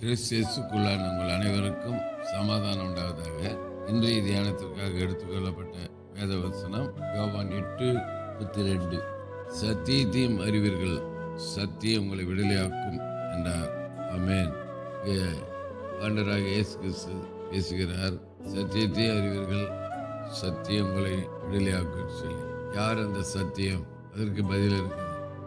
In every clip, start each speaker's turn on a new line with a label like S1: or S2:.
S1: கிறிஸ்தியஸுக்குள்ளான உங்கள் அனைவருக்கும் சமாதானம் உண்டாவதாக. இன்றைய தியானத்திற்காக எடுத்துக்கொள்ளப்பட்ட வேத வசனம் யோவான் எட்டு முப்பத்தி ரெண்டு சத்தியத்தையும் அறிவீர்கள் சத்தியம் உங்களை விடுதலையாக்கும் என்றார். அமேன் ஆண்டராக இயேசு கிறிஸ்து பேசுகிறார் சத்தியத்தையும் அறிவீர்கள் சத்தியம் உங்களை விடுதலையாக்கும் சொல்லி. யார் அந்த சத்தியம்? அதற்கு பதில் இருக்குது.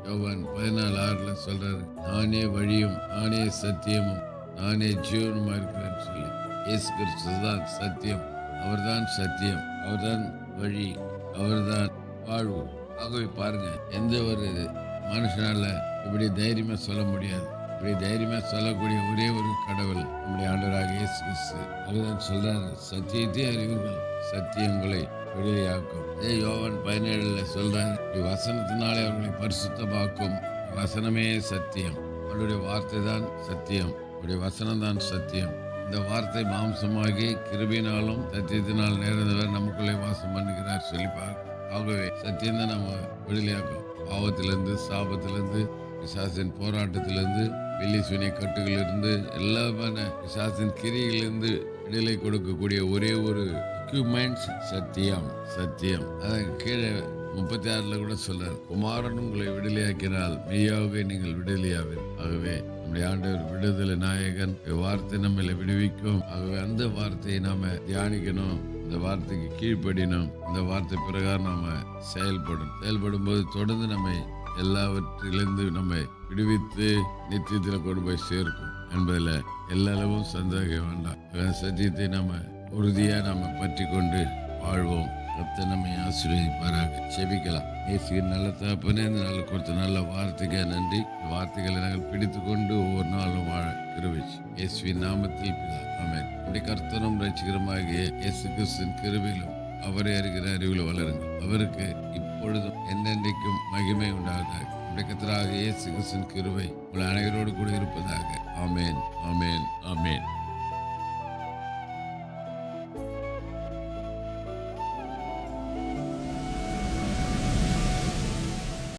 S1: யோவான் பதினாலு ஆறில் சொல்கிறார் நானே வழியும் நானே சத்தியமும். நானே ஜீவனமாக இருக்கிறேன்னு சொல்லி இயேசு கிறிஸ்து தான் சத்தியம். அவர்தான் சத்தியம். அவர்தான் வழி. அவர்தான் வாழ்வு. ஆகவே பாருங்க எந்த ஒரு மனுஷனால இப்படி தைரியமா சொல்ல முடியாது. இப்படி தைரியமா சொல்லக்கூடிய ஒரே ஒரு கடவுள் நம்முடைய ஆண்டராக இயேசு கிறிஸ்து. அவர்தான் சொல்றாரு சத்தியத்தை அறிவீர்கள் சத்தியங்களை வெளியாக்கும். அதே யோவன் பதினேழுல சொல்றாரு "இப்படி வசனத்தினாலே அவர்களை பரிசுத்தமாக்கும். வசனமே சத்தியம். அவருடைய வார்த்தை தான் சத்தியம். அவருடைய வசனம் தான் சத்தியம். இந்த வார்த்தை மாம்சமாகி கிருபினாலும் சத்தியத்தினால் நேர்ந்தவர் நமக்குள்ளே வாசம் பண்ணுகிறார் சொல்லிப்பார். ஆகவே சத்தியம் தான் நம்ம விடுதலையாக்கும் பாவத்திலிருந்து சாபத்திலிருந்து விசாசின் போராட்டத்திலிருந்து வெள்ளி சுனி கட்டுகளிலிருந்து எல்லாமான விசாசின் கிரியிலிருந்து விடுதலை கொடுக்கக்கூடிய ஒரே ஒரு எக்யூப்மெண்ட்ஸ் சத்தியம். சத்தியம். அதான் கீழே முப்பத்தி ஆறுல கூட சொல்றார் குமாரன் உங்களை விடுதலையாக்கினால் மெய்யாகவே நீங்கள் விடுதலையாவீர். ஆகவே நம்முடைய ஆண்டவர் விடுதலை நாயகன் வார்த்தை நம்மளை விடுவிக்கும். ஆகவே அந்த வார்த்தையை நாம தியானிக்கணும் இந்த வார்த்தைக்கு கீழ்ப்படினோம் இந்த வார்த்தை பிரகாரம் நாம செயல்படும் செயல்படும் போது தொடர்ந்து நம்மை எல்லாவற்றிலிருந்து நம்மை விடுவித்து நித்தியத்தில் கொண்டு போய் சேர்க்கும் என்பதில் எல்லா அளவும் சந்தேகம் வேண்டாம். சத்தியத்தை நம்ம உறுதியாக நாம பற்றி கொண்டு வாழ்வோம். கத்த நம்மை ஆசீர்வதிப்பாராக. செபிக்கலாம். இயேசுவின் நல்ல தகப்பனே இந்த நாள் கொடுத்த நல்ல வார்த்தைக்கு நன்றி. வார்த்தைகளை நாங்கள் பிடித்து கொண்டு ஒவ்வொரு நாளும் வாழ கிருவிச்சு இயேசுவின் நாமத்தில் பிதா. இப்படி கர்த்தனும் ரசிகரமாகிய இயேசு கிறிஸ்தின் கிருவிலும் அவரை அறிகிற அறிவில் வளருங்கள். அவருக்கு இப்பொழுதும் என்னென்றைக்கும் மகிமை உண்டாவதாக நம்முடைய இயேசு கிறிஸ்தின் கிருவை உங்கள் அனைவரோடு கூட இருப்பதாக. ஆமேன். ஆமேன். ஆமேன்.